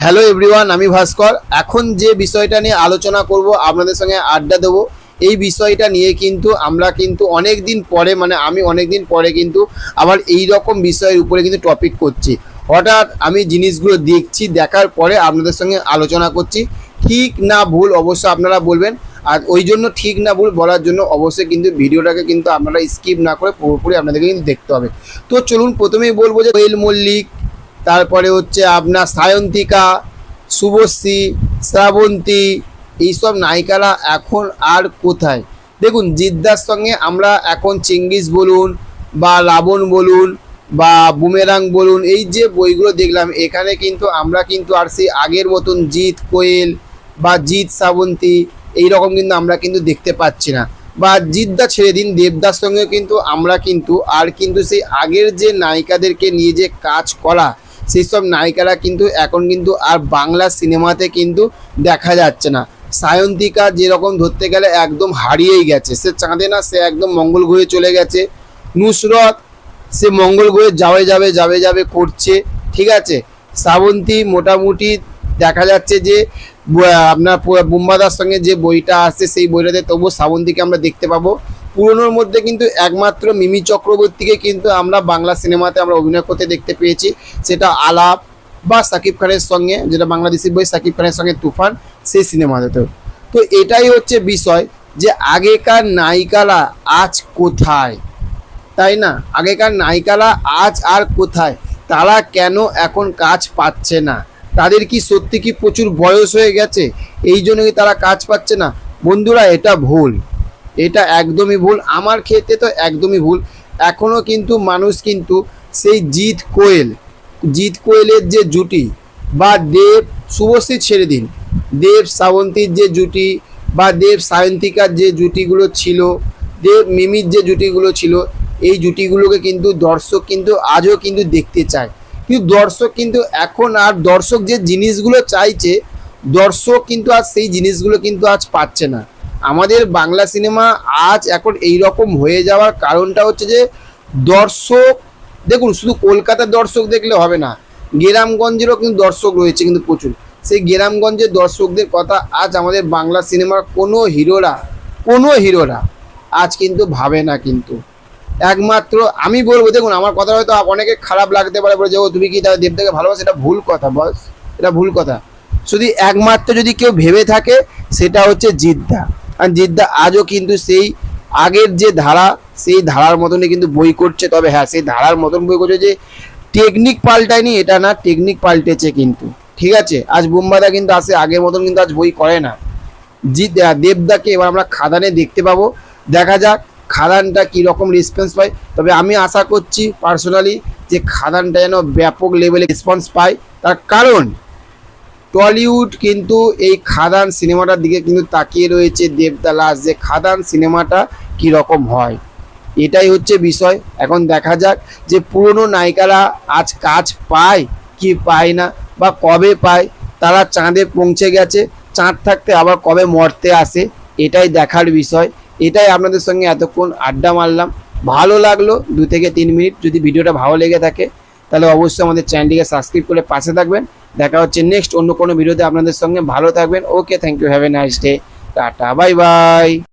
Hello everyone আমি ভাস্কর। এখন যে বিষয়টা নিয়ে আলোচনা করব, আপনাদের সঙ্গে আড্ডা দেবো। এই বিষয়টা নিয়ে কিন্তু আমরা কিন্তু অনেক দিন পরে মানে আমি অনেক দিন পরে কিন্তু আবার এই রকম বিষয়ের উপরে কিন্তু টপিক করছি। হঠাৎ আমি জিনিসগুলো দেখছি, দেখার পরে আপনাদের সঙ্গে আলোচনা করছি। ঠিক না ভুল অবশ্যই আপনারা বলবেন। আর ওই জন্য ঠিক না ভুল বলার জন্য অবশ্যই কিন্তু ভিডিওটাকে কিন্তু আপনারা স্কিপ না করে পুরোপুরি আপনাদেরকে কিন্তু দেখতে হবে। তো চলুন প্রথমেই বলব যে কোয়েল মল্লিক তারপরে হচ্ছে আপনার সায়ন্তিকা, শুভশ্রী, শ্রাবন্তী, এইসব নায়িকারা এখন আর কোথায়? দেখুন, জিদ্দার সঙ্গে আমরা এখন চিঙ্গিস বলুন বা লাবণ বলুন বা বুমেরাং বলুন, এই যে বইগুলো দেখলাম, এখানে কিন্তু আমরা কিন্তু আর সেই আগের মতন জিৎ কোয়েল বা জিৎ শ্রাবন্তী এই রকম কিন্তু আমরা কিন্তু দেখতে পাচ্ছি না। বা জিদ্দা ছেড়ে দিন, দেবদার সঙ্গে কিন্তু আমরা কিন্তু আর কিন্তু সেই আগের যে নায়িকাদেরকে নিয়ে যে কাজ করা সেই সব নায়িকারা কিন্তু এখন কিন্তু আর বাংলা সিনেমাতে কিন্তু দেখা যাচ্ছে না। সায়ন্তিকা যেরকম ধরতে গেলে একদম হারিয়েই গেছে। সে চাঁদে না, সে একদম মঙ্গল গ্রহে চলে গেছে। নুসরত, সে মঙ্গল গ্রহে যাবে যাবে যাবে যাবে করছে, ঠিক আছে? শ্রাবন্তী মোটামুটি দেখা যাচ্ছে যে আপনার বুম্বাদার সঙ্গে যে বইটা আসছে, সেই বইটাতে তবুও শ্রাবন্তীকে আমরা দেখতে পাবো। পুরনোর মধ্যে কিন্তু একমাত্র মিমি চক্রবর্তীকে কিন্তু আমরা বাংলা সিনেমাতে আমরা অভিনয় করতে দেখতে পেয়েছি। সেটা আলাপ বা সাকিব খানের সঙ্গে, যেটা বাংলাদেশি বই সাকিব খানের সঙ্গে তুফান, সেই সিনেমাতেও। তো এটাই হচ্ছে বিষয় যে আগেকার নায়িকারা আজ কোথায়? তাই না? আগেকার নায়িকারা আজ আর কোথায়? তারা কেন এখন কাজ পাচ্ছে না? তাদের কি সত্যি কি প্রচুর বয়স হয়ে গেছে? এই জন্য কি তারা কাজ পাচ্ছে না? বন্ধুরা, এটা ভুল। এটা একদমই ভুল। আমার ক্ষেত্রে তো একদমই ভুল। এখনও কিন্তু মানুষ কিন্তু সেই জিৎ কোয়েল, জিৎ কোয়েলের যে জুটি বা দেব শুভশ্রী ছেড়ে দিন। দেব শ্রাবন্তীর যে জুটি বা দেব সায়ন্তিকার যে জুটিগুলো ছিল, দেব মিমির যে জুটিগুলো ছিল, এই জুটিগুলোকে কিন্তু দর্শক কিন্তু আজও কিন্তু দেখতে চায়। কিন্তু দর্শক কিন্তু এখন আর দর্শক যে জিনিসগুলো চাইছে, দর্শক কিন্তু আজ সেই জিনিসগুলো কিন্তু আজ পাচ্ছে না। আমাদের বাংলা সিনেমা আজ এখন এই রকম হয়ে যাওয়ার কারণটা হচ্ছে যে দর্শক, দেখুন, শুধু কলকাতার দর্শক দেখলে হবে না, গ্রামগঞ্জেরও কিন্তু দর্শক রয়েছে কিন্তু প্রচুর। সেই গ্রামগঞ্জের দর্শকদের কথা আজ আমাদের বাংলা সিনেমার কোনো হিরোরা কোনো হিরোরা আজ কিন্তু ভাবে না কিন্তু। একমাত্র আমি বলব, দেখুন, আমার কথা হয়তো অনেকে খারাপ লাগতে পারে, বলে যে, ও, তুমি কি তাহলে দেবদাকে ভালোবাসো? এটা ভুল কথা, বস, এটা ভুল কথা। শুধু একমাত্র যদি কেউ ভেবে থাকে, সেটা হচ্ছে জিদ্দা। জিদ্দা আজও কিন্তু সেই আগের যে ধারা, সেই ধারার মতনই কিন্তু বই করছে। তবে হ্যাঁ সেই ধারার মতন বই করছে যে টেকনিক পাল্টায়নি, এটা না টেকনিক পাল্টেছে কিন্তু। ঠিক আছে? আজ বোম্বাদা কিন্তু আসে, আগের মতন কিন্তু আজ বই করে না। জি দেবদাকে এবার আমরা খাদানে দেখতে পাবো। দেখা যাক খাদানটা কী রকম রেসপন্স পায়। তবে আমি আশা করছি পার্সোনালি যে খাদানটা যেন ব্যাপক লেভেলে রেসপন্স পায়। তার কারণ টলিউড কিন্তু এই খাদান সিনেমাটার দিকে কিন্তু তাকিয়ে রয়েছে দেবদা লাস যে খাদান সিনেমাটা কী রকম হয়। এটাই হচ্ছে বিষয়। এখন দেখা যাক যে পুরনো নায়িকারা আজ কাজ পায় কি পায় না বা কবে পায়। তারা চাঁদে পৌঁছে গেছে, চাঁদ থাকতে আবার কবে মরতে আসে, এটাই দেখার বিষয়। এটাই আপনাদের সঙ্গে এতক্ষণ আড্ডা মারলাম। ভালো লাগল দু থেকে তিন মিনিট। যদি ভিডিওটা ভালো লেগে থাকে, তাহলে অবশ্যই আমাদের চ্যানেলটিকে সাবস্ক্রাইব করে পাশে থাকবেন। দেখা হচ্ছে নেক্সট অন্য কোনো ভিডিওতে আপনাদের সঙ্গে। ভালো থাকবেন। Okay thank you have a nice day tata bye bye